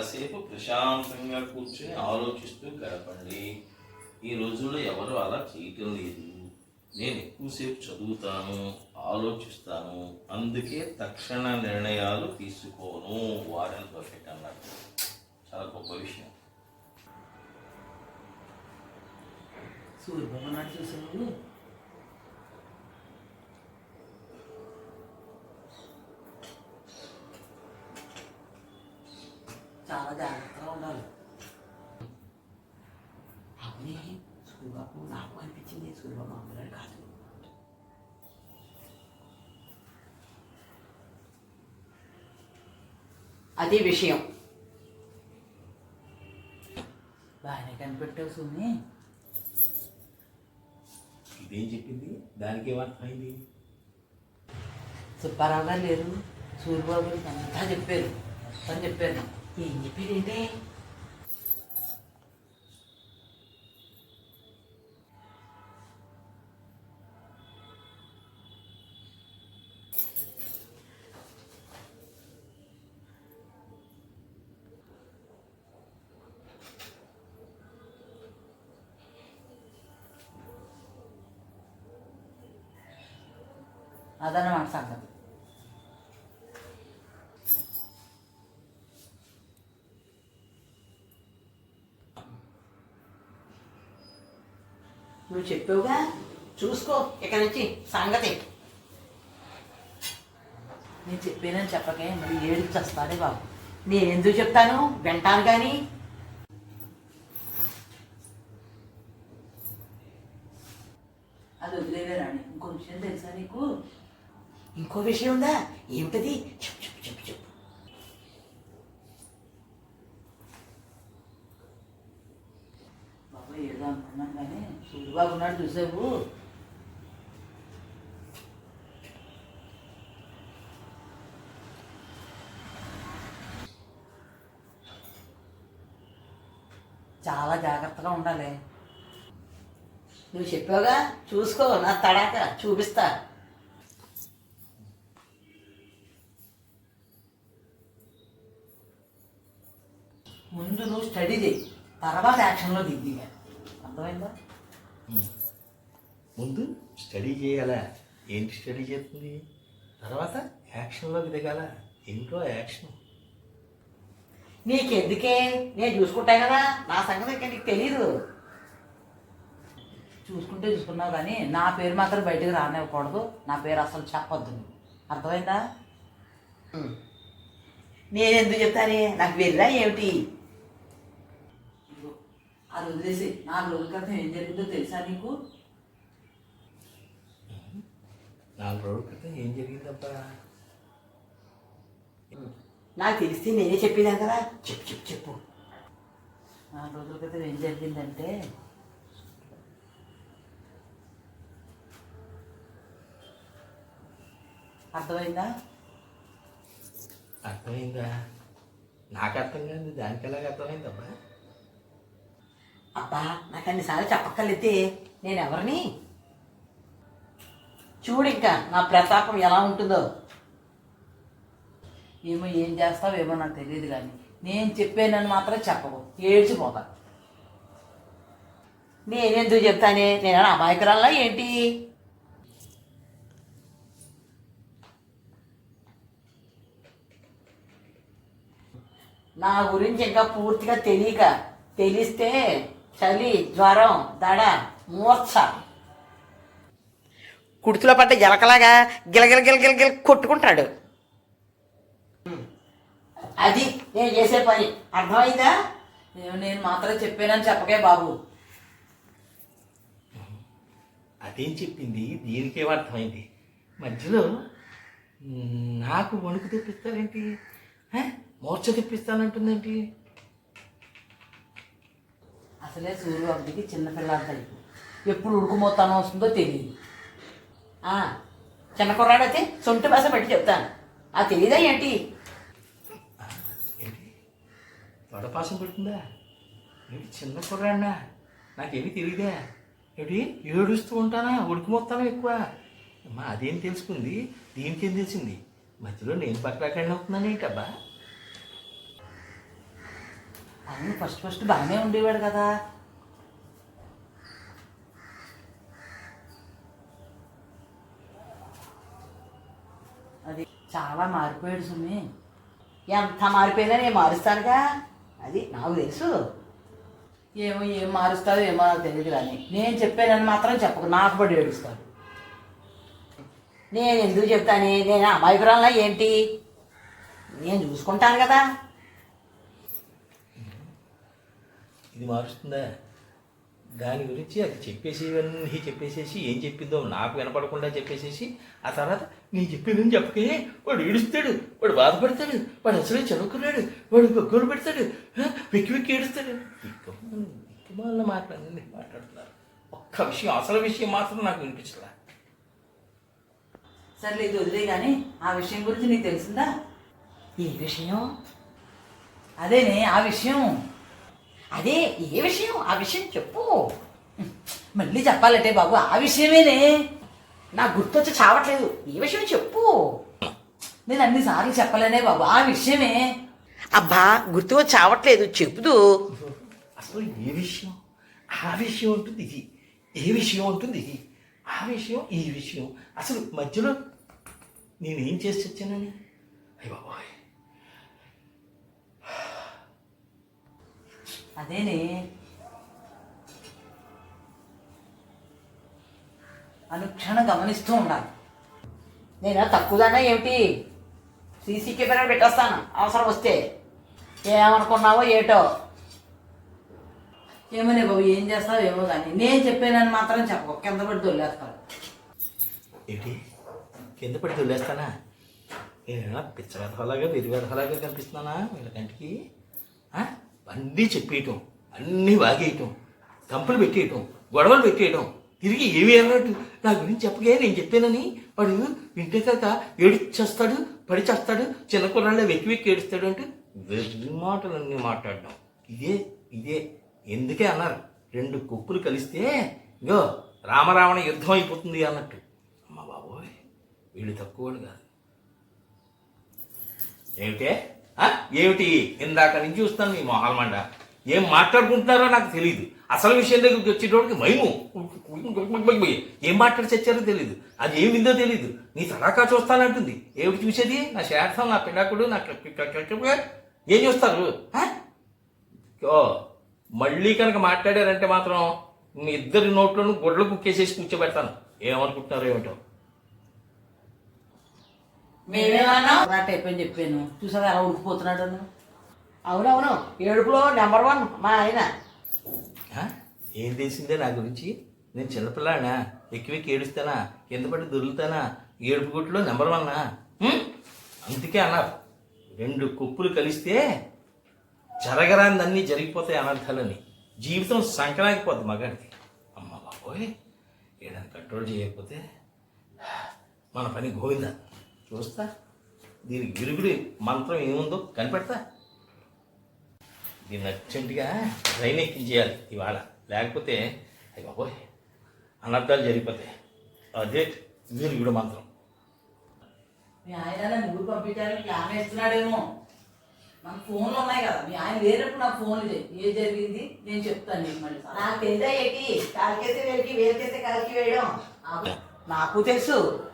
కాసేపు ప్రశాంతంగా కూర్చొని ఆలోచిస్తూ గడపండి. ఈ రోజుల్లో ఎవరు అలా చేయటం లేదు. నేను ఎక్కువసేపు చదువుతాను ఆలోచిస్తాను అందుకే తక్షణ నిర్ణయాలు తీసుకోను వారెన్ బఫెట్ అన్నారు చాలా గొప్ప విషయం. సూర్యబాబు చాలా జాగ్రత్తగా ఉండాలి అవునే సూర్యబాబు నాకు అనిపించింది సూర్యబాబు అమ్మగారు కాదు అది విషయం బాగానే కనిపెట్టావు సున్ని ఇదేం చెప్పింది దానికి ఏమర్థమైంది సుబ్బారావు గారు లేరు సూర్యబాబు గారికి అంతా చెప్పారు తను చెప్పారు ఏం చెప్పారు ఏంటే అదన్నమాట సంగతి నువ్వు చెప్పావుగా? చూసుకో ఇక నుంచి సంగతి. నేను చెప్పానని చెప్పకే మరి ఏడు చస్తానే బాబు. నేను ఎందుకు చెప్తాను? వింటాను కానీ అది వదిలేవే రాణి. ఇంకో విషయం తెలుసా నీకు? ఇంకో విషయం ఉందా? ఏమిటది? చెప్పు. కానీ ఉన్నాడు చూసావు? చాలా జాగ్రత్తగా ఉండాలి. నువ్వు చెప్పావుగా? చూసుకో నా తడాక చూపిస్తా. ముందు నువ్వు స్టడీ చేయి తర్వాత యాక్షన్లో దిగ్దిగా అర్థమైందా? ముందు స్టడీ చేయాలా? ఏంటి స్టడీ చేస్తుంది? తర్వాత యాక్షన్లోకి దిగాల? ఏంటో యాక్షన్. నీకెందుకే? నేను చూసుకుంటా కదా. నా సంగతి ఇంకా నీకు తెలీదు. చూసుకుంటే చూసుకున్నావు కానీ నా పేరు మాత్రం బయటకు రానివ్వకూడదు. నా పేరు అసలు చెప్పొద్దు అర్థమైందా? నేను ఎందుకు చెప్తానే? నాకు వెళ్ళా ఏమిటి? అది వదిలేసి నాలుగు రోజుల క్రితం ఏం జరిగిందో తెలుసా నీకు? నాలుగు రోజుల క్రితం ఏం జరిగిందబ్బా? నాకు తెలిస్తే నేనే చెప్పేదాం కదా? చెప్పు చెప్పు చెప్పు. నాలుగు రోజుల క్రితం ఏం జరిగిందంటే అర్థమైందా? అర్థమైందా? నాకు అర్థం కాదు దానికి ఎలాగ అర్థమైందబ్బా? అబ్బా నాకు అన్నిసార్లు చెప్పక్కర్లేతే నేను ఎవరిని చూడు ఇంకా నా ప్రతాపం ఎలా ఉంటుందో. ఏమో ఏం చేస్తావేమో నాకు తెలియదు కానీ నేను చెప్పానని మాత్రం చెప్పవు. ఏడ్చిపోతా. నేనెందుకు చెప్తానే? నేను అమాయకురాలా ఏంటి? నా గురించి ఇంకా పూర్తిగా తెలియక తెలిస్తే చలి జ్వరం దడ మూర్ఛ. కుర్తులో పడ్డ జలకలాగా గిలగిల గిలగిల గిల కొట్టుకుంటాడు. అది నేను చేసే పని. అర్థమైందా? నేను మాత్రం చెప్పానని చెప్పకే బాబు. అదేం చెప్పింది? దీనికేం అర్థమైంది? మధ్యలో నాకు వణుకు తెప్పిస్తారేంటి? హ? మూర్ఛ తెప్పిస్తానంటుందేంటి? అసలే సూర్యబాబుకి చిన్నపిల్లల టైపు ఎప్పుడు ఉడుకుమోతానం వస్తుందో తెలియదు చిన్న కుర్రాడైతే సొంటి భాష పెట్టి చెప్తాను. ఆ తెలియదా ఏంటి? వడపాసం పెడుతుందా? ఏంటి చిన్న కుర్రాడినా? నాకేమీ తెలియదా ఏమిటి ఏడుస్తూ ఉంటానా? ఉడుకు ఎక్కువ? అమ్మా అదేం తెలుసుకుంది? దీనికేం తెలిసింది? మధ్యలో నేను పక్కన అవుతున్నాను ఏంటబ్బా అవును ఫస్ట్ ఫస్ట్ బాగానే ఉండేవాడు కదా. అది చాలా మారిపోయాడు సుమి. ఎంత మారిపోయినా నేను మారుస్తానుగా. అది నాకు తెలుసు. ఏమో ఏం మారుస్తాదో ఏమో నాకు తెలియదు కానీ నేను చెప్పానని మాత్రం చెప్పకు నాకు పడి ఏడుస్తాడు. నేను ఎందుకు చెప్తాను నేను అమాయకురాలా ఏంటి? నేను చూసుకుంటాను కదా. ఇది మారుస్తుందా? దాని గురించి అది చెప్పేసి ఇవన్నీ చెప్పేసేసి ఏం చెప్పిందో నాకు వినపడకుండా చెప్పేసేసి ఆ తర్వాత నేను చెప్పిందని చెప్పకే వాడు ఏడుస్తాడు వాడు బాధపడతాడు వాడు అసలే చదువుకున్నాడు వాడు గొగ్గులు పెడతాడు వెక్కి వెక్కి ఏడుస్తాడు. దిక్కుమాల మాట్లాడండి మాట్లాడుతున్నారు. ఒక్క విషయం అసలు విషయం మాత్రం నాకు వినిపించలే. సర్లే ఇది వదిలే కానీ ఆ విషయం గురించి నీకు తెలిసిందా? ఏ విషయం? అదేనే ఆ విషయం? అదే ఏ విషయం? ఆ విషయం చెప్పు. మళ్ళీ చెప్పాలంటే బాబు ఆ విషయమేనే. నాకు గుర్తొచ్చి చావట్లేదు. ఏ విషయం చెప్పు. నేను అన్నిసార్లు చెప్పలేనే బాబు ఆ విషయమే. అబ్బా గుర్తు వచ్చి చావట్లేదు చెప్పుదు. అసలు ఏ విషయం? ఆ విషయం ఉంటుంది ఇది. ఏ విషయం ఉంటుంది ఇది. ఆ విషయం ఈ విషయం. అసలు మధ్యలో నేనేం చేసి వచ్చానని? అయ్య బాబోయ్. అదేనే. అనుక్షణం గమనిస్తూ ఉండాలి. నేను తక్కువదానా ఏమిటి? సీసీ కెమెరా పెట్టేస్తాను. అవసరం వస్తే. ఏమనుకున్నావో ఏటో. ఏమోనే బాబు ఏం చేస్తావు ఏమో కానీ నేను చెప్పానని మాత్రం చెప్పకు. కింద పడి దొల్లేస్తాను ఏంటి కింద పడి దొల్లేస్తానా? నేను పిచ్చవేధలాగా వెరివేధలాగా కనిపిస్తున్నానా వీళ్ళ కంటికి ఆ? అన్నీ చెప్పేయటం అన్నీ వాగేయటం కంపలు పెట్టేయటం గొడవలు పెట్టేయటం తిరిగి ఏమి అన్నట్టు నా గురించి చెప్పగా నేను చెప్పానని వాడు వింటే కాక ఏడుచేస్తాడు పడిచేస్తాడు చిన్న కుర్రాళ్ళ వెక్కి వెక్కి ఏడుస్తాడు అంటే వెర్రి మాటలన్నీ మాట్లాడడం. ఇదే ఇదే. ఎందుకే అన్నారు? రెండు కుప్పులు కలిస్తే ఇగో రామరావణ యుద్ధం అయిపోతుంది అన్నట్టు. అమ్మ బాబోయ్ వీళ్ళు తక్కువ కాదు. ఏమిటే? ఏమిటి? ఇందాక నుంచి చూస్తాను మీ మొహాల మండ. ఏం మాట్లాడుకుంటున్నారో నాకు తెలియదు అసలు విషయం దగ్గరికి వచ్చేటోడికి మైము. ఏం మాట్లాడి చచ్చారో తెలియదు అది ఏం విందో తెలియదు నీ తడాకా చూస్తానంటుంది. ఏమిటి చూసేది? నా శార్థం నా పిడాకుడు నా ఏం చూస్తారు? ఓ మళ్ళీ కనుక మాట్లాడారంటే మాత్రం మీ ఇద్దరి నోట్లను గొడ్లు కుక్కేసేసి కూర్చోబెడతాను. ఏమనుకుంటున్నారో ఏమిటో. మేమేమన్నా? అయిపోయింది చెప్పాను. చూసావా ఎలా ఉడికిపోతున్నాడు అవునవును ఏడుపులో నెంబర్ వన్ మా ఆయన. ఆ? ఏం తెలిసిందే నా గురించి? నేను చిన్నపిల్లాడినా ఎక్కి వెక్కి ఏడుస్తానా? కింద పడి దొరుకుతానా ఏడుపు గుట్లో నెంబర్ వన్నా హ్మ్? అందుకే అన్నారు. రెండు కుప్పులు కలిస్తే జరగరాందన్నీ జరిగిపోతాయి అనర్థాలని. జీవితం సంక్రాంతిపోద్ది మగాడికి. అమ్మ బాబోయ్ ఏదైనా కంట్రోల్ చేయకపోతే మన పని గోవింద. చూస్తా? దీనికి విరుగుడి మంత్రం ఏముందో కనిపెడతా? దీన్ని అర్జెంటుగా ట్రైన్ ఎక్కించేయాలి ఇవాళ. లేకపోతే అయ్యి బాబోయ్ అనర్థాలు జరిగిపోతాయి. అదే వీరుగుడు మంత్రం. మీ ఆయన నువ్వు పంపించడానికి ఆమె ఇస్తున్నాడేమో. నాకు ఫోన్లు ఉన్నాయి కదా మీ ఆయన లేనప్పుడు నాకు ఫోన్లు చేయి ఏ జరిగింది? నేను చెప్తాను నీకు మళ్ళీ. నాకు తెలుసా ఏంటి? కాలికేస్తే వేలికి వేలికేస్తే కాలికి వేయడం? నాకు- నాకు తెలుసు.